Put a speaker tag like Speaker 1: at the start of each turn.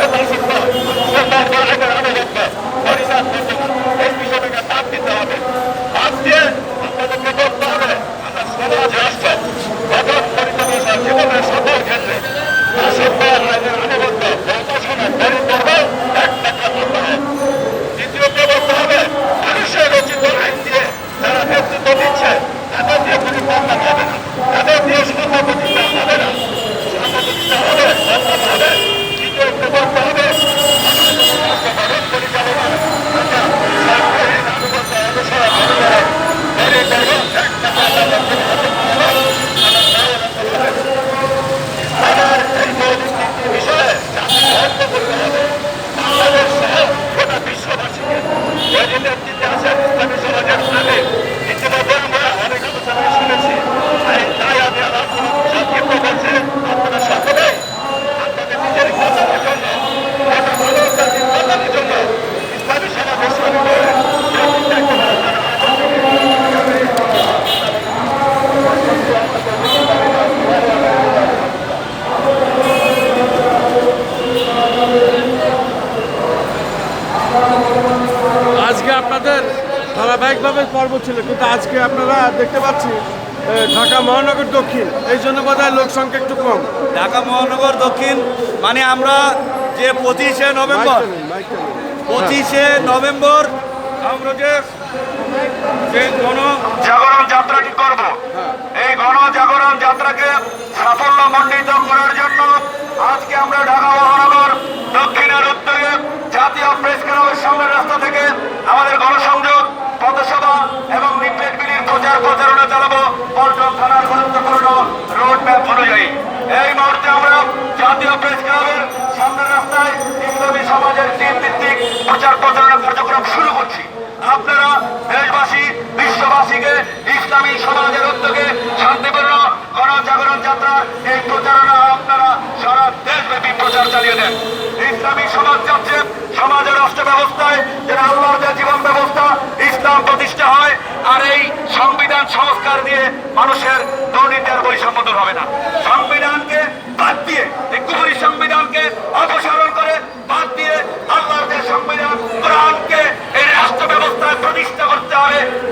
Speaker 1: সে দাসত্ব সে আপনাদের
Speaker 2: ধারাবাহিকভাবে পর্ব ছিল কিন্তু আজকে আপনারা দেখতে পাচ্ছি ঢাকা মহানগর দক্ষিণ। এই জন্য বোধহয় লোক সংখ্যা একটু কম।
Speaker 3: ঢাকা মহানগর দক্ষিণ মানে আমরা যে পঁচিশে নভেম্বর। পঁচিশে নভেম্বর আমরা যে যে গণ
Speaker 1: জাগরণ যাত্রাটি করব এই গণ জাগরণ যাত্রাকে সাফল্য মণ্ডিত করার জন্য আজকে আমরা প্রচার প্রচারণা চালাবো। পল্টন থানার গুরুত্বপূর্ণ রোড ম্যাপ অনুযায়ী। এই মুহূর্তে আমরা জাতীয় প্রেস ক্লাবের সামনের রাস্তায় ইসলামী সমাজের টিম ভিত্তিক প্রচার প্রচারণা কার্যক্রম শুরু করছি। আপনারা দেশবাসী, বিশ্ববাসীকে ইসলামী সমাজের উদ্যোগে শান্তিপূর্ণ গণজাগরণ যাত্রা এই প্রচারণা আপনারা সারা দেশব্যাপী প্রচার চালিয়ে দেন। ইসলামী সমাজ যাচ্ছে সমাজের রাষ্ট্র ব্যবস্থায় যেটা আল্লাহর সংবিধান সংস্কার দিয়ে মানুষের দুর্নীতি আর বৈষম্য দূর হবে না। সংবিধানকে